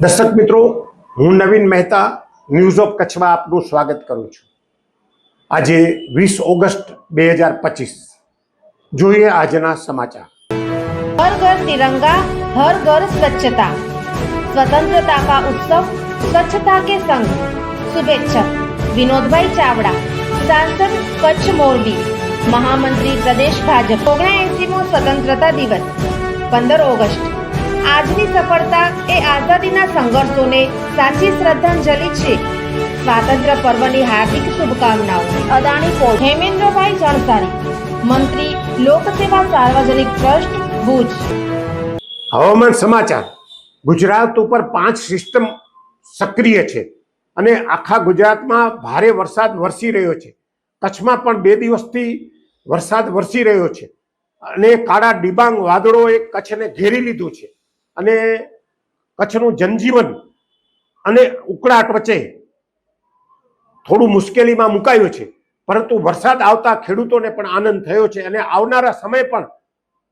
દર્શક મિત્રો, હું નવીન મહેતા ન્યૂઝ ઓફ કચ્છમાં આપનું સ્વાગત કરું છું. આજે વીસ ઓગસ્ટ બે હજાર પચીસ. જોઈએ આજના સમાચાર. હર ઘર તિરંગા, હર ઘર સ્વચ્છતા. સ્વતંત્રતા કા ઉત્સવ, સ્વચ્છતા કે સંઘ? શુભેચ્છક, વિનોદભાઈ ચાવડા, સાંસદ કચ્છ મોરબી, મહામંત્રી પ્રદેશ ભાજપ. ઓગણએસીમો સ્વતંત્રતા દિવસ, પંદર ઓગસ્ટ. આજની સફળતા એ આઝાદીના સંઘર્ષોને સાચી શ્રદ્ધાંજલિ છે. સ્વાતંત્ર્ય પર્વની હાર્દિક શુભકામનાઓ. અદાણી પોર્ટ. હેમેન્દ્રભાઈ જણસારી મંત્રી, લોકસેવા સાર્વજનિક ટ્રસ્ટ, ભુજ. હવામાન સમાચાર. ગુજરાત ઉપર પાંચ સિસ્ટમ સક્રિય છે અને આખા ગુજરાતમાં ભારે વરસાદ વરસી રહ્યો છે. કચ્છમાં પણ બે દિવસથી વરસાદ વરસી રહ્યો છે અને કાળા ડિબાંગ વાદળોએ કચ્છને ઘેરી લીધું છે. અને કચ્છનું જનજીવન અને ઉકળાટ વચ્ચે થોડું મુશ્કેલીમાં મુકાયું છે. પરંતુ વરસાદ આવતા ખેડૂતોને પણ આનંદ થયો છે અને આવનારા સમય પણ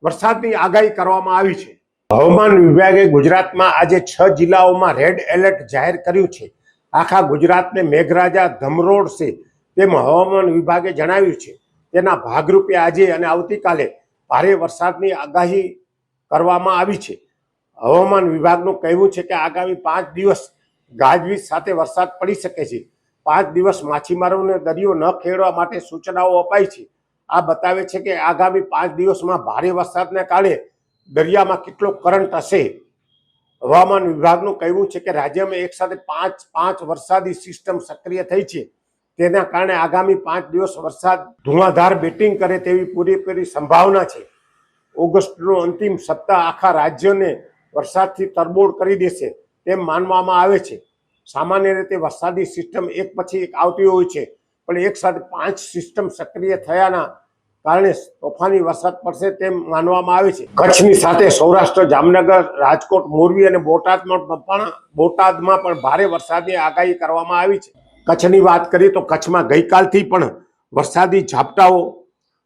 વરસાદની આગાહી કરવામાં આવી છે. હવામાન વિભાગે ગુજરાતમાં આજે છ જિલ્લાઓમાં રેડ એલર્ટ જાહેર કર્યું છે. આખા ગુજરાતને મેઘરાજા ધમરોડશે તેમ હવામાન વિભાગે જણાવ્યું છે. તેના ભાગરૂપે આજે અને આવતીકાલે ભારે વરસાદની આગાહી કરવામાં આવી છે. હવામાન વિભાગનું કહેવું છે કે આગામી પાંચ દિવસ ગાજવીજ સાથે વરસાદ પડી શકે છે. પાંચ દિવસ માછીમારોને દરિયો ન ખેડવા માટે સૂચનાઓ અપાઈ છે. આ બતાવે છે કે આગામી પાંચ દિવસમાં ભારે વરસાદને કારણે દરિયામાં કેટલો કરંટ હશે? હવામાન વિભાગનું કહેવું છે કે રાજ્યમાં એક સાથે પાંચ પાંચ વરસાદી સિસ્ટમ સક્રિય થઈ છે. તેના કારણે આગામી પાંચ દિવસ વરસાદ ધુઆધાર બેટિંગ કરે તેવી પૂરેપૂરી સંભાવના છે. ઓગસ્ટનો અંતિમ સપ્તાહ આખા રાજ્યને વરસાદથી તરબોળ કરી દેશે તેમ માનવામાં આવે છે. સામાન્ય રીતે વરસાદી સિસ્ટમ એક પછી એક આવતી હોય છે, પણ એક સાથે પાંચ સિસ્ટમ સક્રિય થયાના કારણે તોફાની વરસાદ પડશે તેમ માનવામાં આવે છે. કચ્છની સાથે સૌરાષ્ટ્ર, જામનગર, રાજકોટ, મોરબી અને બોટાદમાં પણ બોટાદમાં પણ ભારે વરસાદની આગાહી કરવામાં આવી છે. કચ્છની વાત કરીએ તો કચ્છમાં ગઈકાલથી પણ વરસાદી ઝાપટાઓ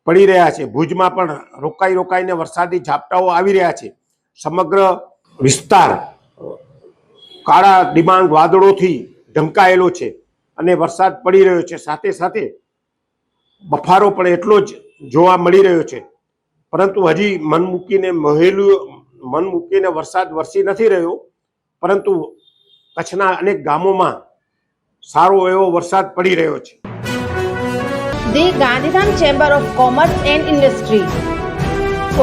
પડી રહ્યા છે. ભુજમાં પણ રોકાઈ રોકાઈને વરસાદી ઝાપટાઓ આવી રહ્યા છે. સમગ્ર વિસ્તાર, કાળા ડિમાંગ વાદળોથી ઢંકાયેલો છે અને વરસાદ પડી રહ્યો છે. સાથે સાથે બફારો પણ એટલો જ જોવા મળી રહ્યો છે. પરંતુ હજી મન મૂકીને મહેલું, મન મૂકીને વરસાદ વરસી નથી રહ્યો. પરંતુ કચ્છના અનેક ગામોમાં સારો એવો વરસાદ પડી રહ્યો છે. The Gandhidham chamber of commerce and industry.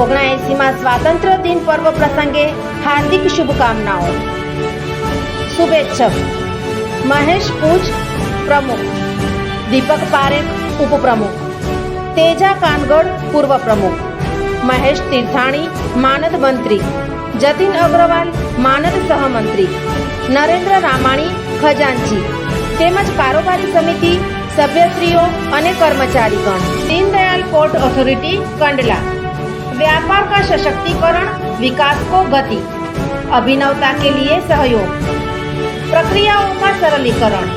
ઓગણએસીમાં સ્વાતંત્ર્ય દિન પર્વ પ્રસંગે હાર્દિક શુભકામનાઓ શુભેચ્છક મહેશ પૂજ પ્રમુખ દીપક પારેખ ઉપપ્રમુખ તેજા કાનગડ પૂર્વ પ્રમુખ મહેશ તીર્થાણી માનદ મંત્રી જતીન અગ્રવાલ માનદ સહમંત્રી નરેન્દ્ર રામાણી ખજાનચી તેમજ કારોબારી સમિતિ સભ્યશ્રીઓ અને કર્મચારીગણ દીનદયાલ પોર્ટ ઓથોરિટી કંડલા व्यापार का सशक्तिकरण विकास को गति अभिनवता के लिए सहयोग प्रक्रियाओं का सरलीकरण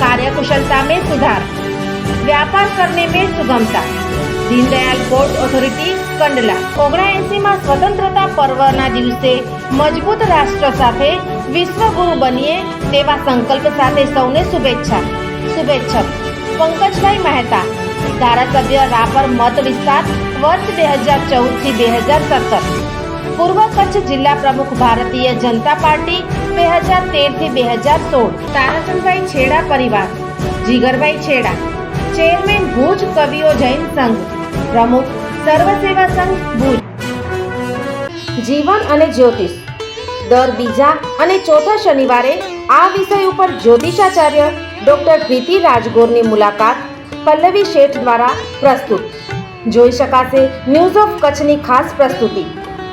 कार्यकुशलता में सुधार व्यापार करने में सुगमता दीनदयाल पोर्ट ઓથોરિટી કંડલા ઓગણએસીમાં સ્વતંત્રતા પર્વના દિવસે મજબૂત રાષ્ટ્ર સાથે વિશ્વગુરુ બનીએ તેવા સંકલ્પ સાથે સૌને શુભેચ્છા શુભેચ્છક પંકજભાઈ મહેતા ધારાસભ્ય રાપર મત વિસ્તાર વર્ષ બે હજાર ચૌદ થી બે હજાર સત્તર પૂર્વ કચ્છ જિલ્લા પ્રમુખ ભારતીય જનતા પાર્ટી બે હજાર તેરથી બે હજાર સોળ. તારાચંદભાઈ છેડા પરિવાર. જીગરભાઈ છેડા. ચેરમેન ભુજ કવિઓ જૈન સંઘ. પ્રમુખ સર્વ સેવા સંઘ ભુજ. જીવન અને જ્યોતિષ. દર બીજા અને ચોથા શનિવારે આ વિષય ઉપર જ્યોતિષાચાર્ય ડોક્ટર પ્રીતિ રાજગોરની મુલાકાત પલ્લવી શેઠ દ્વારા પ્રસ્તુત. જોઈ શકાશે ન્યૂઝ ઓફ કચ્છની ખાસ પ્રસ્તુતિ.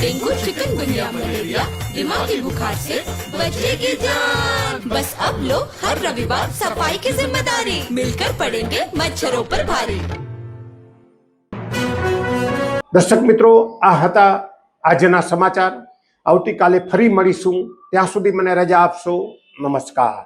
डेंगू चिकन गुनिया मलेरिया, दिमागी बुखार से बचेगी जान। बस अब लोग हर रविवार सफ़ाई की ज़िम्मेदारी। मिलकर पड़ेंगे मच्छरों पर भारी। दर्शक मित्रों આ આજના સમાચાર. આવતીકાલે ફરી મળીશું. ત્યાં સુધી મને રજા આપશો. નમસ્કાર.